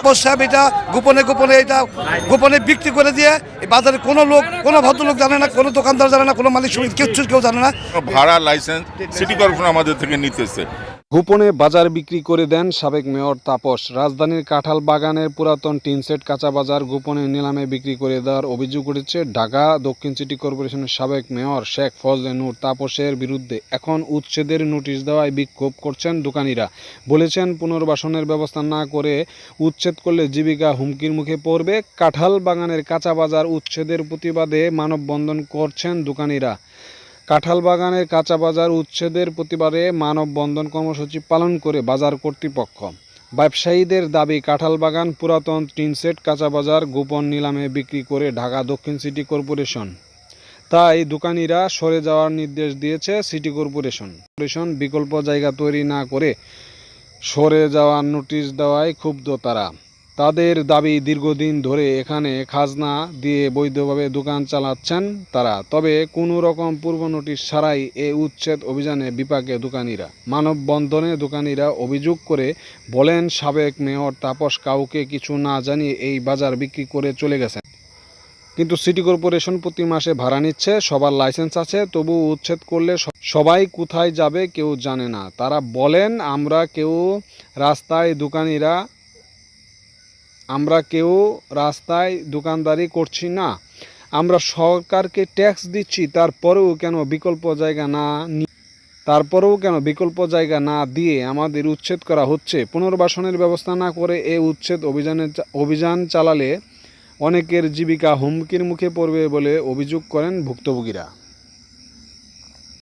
তাপস সাহেব এটা গোপনে গোপনে এটা গোপনে বিক্রি করে দিয়ে এই বাজারে কোনো লোক, কোনো ভদ্রলোক জানে না, কোনো দোকানদার জানে না, কোনো মালিক কিচ্ছু কেউ জানে না। ভাড়া লাইসেন্স সিটি কর্পোরেশন আমাদের থেকে নিতেছে। গোপনে বাজার বিক্রি করে দেন সাবেক মেয়র তাপস। রাজধানীর কাঁঠাল বাগানের পুরাতন টিনসেট কাঁচা বাজার গোপনে নিলামে বিক্রি করে দেওয়ার অভিযোগ উঠেছে ঢাকা দক্ষিণ সিটি কর্পোরেশনের সাবেক মেয়র শেখ ফজলে নূর তাপসের বিরুদ্ধে। এখন উচ্ছেদের নোটিশ দেওয়ায় বিক্ষোভ করছেন দোকানিরা। বলেছেন পুনর্বাসনের ব্যবস্থা না করে উচ্ছেদ করলে জীবিকা হুমকির মুখে পড়বে। কাঁঠাল বাগানের কাঁচা বাজার উচ্ছেদের প্রতিবাদে মানববন্ধন করছেন দোকানিরা। কাঁঠাল বাগানের কাঁচা বাজার উচ্ছেদের প্রতিবাদে মানববন্ধন কর্মসূচি পালন করে বাজার কর্তৃপক্ষ। ব্যবসায়ীদের দাবি কাঁঠাল বাগান পুরাতন টিনসেট কাঁচা বাজার গোপন নিলামে বিক্রি করে ঢাকা দক্ষিণ সিটি কর্পোরেশন। তাই দোকানিরা সরে যাওয়ার নির্দেশ দিয়েছে সিটি কর্পোরেশন। কর্পোরেশন বিকল্প জায়গা তৈরি না করে সরে যাওয়ার নোটিশ দেওয়ায় ক্ষুব্ধ তারা। তাদের দাবি দীর্ঘদিন ধরে এখানে খাজনা দিয়ে বৈধভাবে দোকান চালাচ্ছেন তারা। তবে কোনো রকম পূর্ব নোটিশ ছাড়াই এ উচ্ছেদ অভিযানে বিপাকে দোকানিরা। মানববন্ধনে দোকানিরা অভিযোগ করে বলেন, সাবেক মেয়র তাপস কাউকে কিছু না জানিয়ে এই বাজার বিক্রি করে চলে গেছেন। কিন্তু সিটি কর্পোরেশন প্রতি মাসে ভাড়া নিচ্ছে, সবার লাইসেন্স আছে, তবু উচ্ছেদ করলে সবাই কোথায় যাবে কেউ জানে না। তারা বলেন, আমরা কেউ রাস্তায় দোকানিরা আমরা কেউ রাস্তায় দোকানদারি করছি না। আমরা সরকারকে ট্যাক্স দিচ্ছি, তারপরেও কেন বিকল্প জায়গা না তারপরেও কেন বিকল্প জায়গা না দিয়ে আমাদের উচ্ছেদ করা হচ্ছে? পুনর্বাসনের ব্যবস্থা না করে এ উচ্ছেদ অভিযানে অভিযান চালালে অনেকের জীবিকা হুমকির মুখে পড়বে বলে অভিযোগ করেন ভুক্তভোগীরা।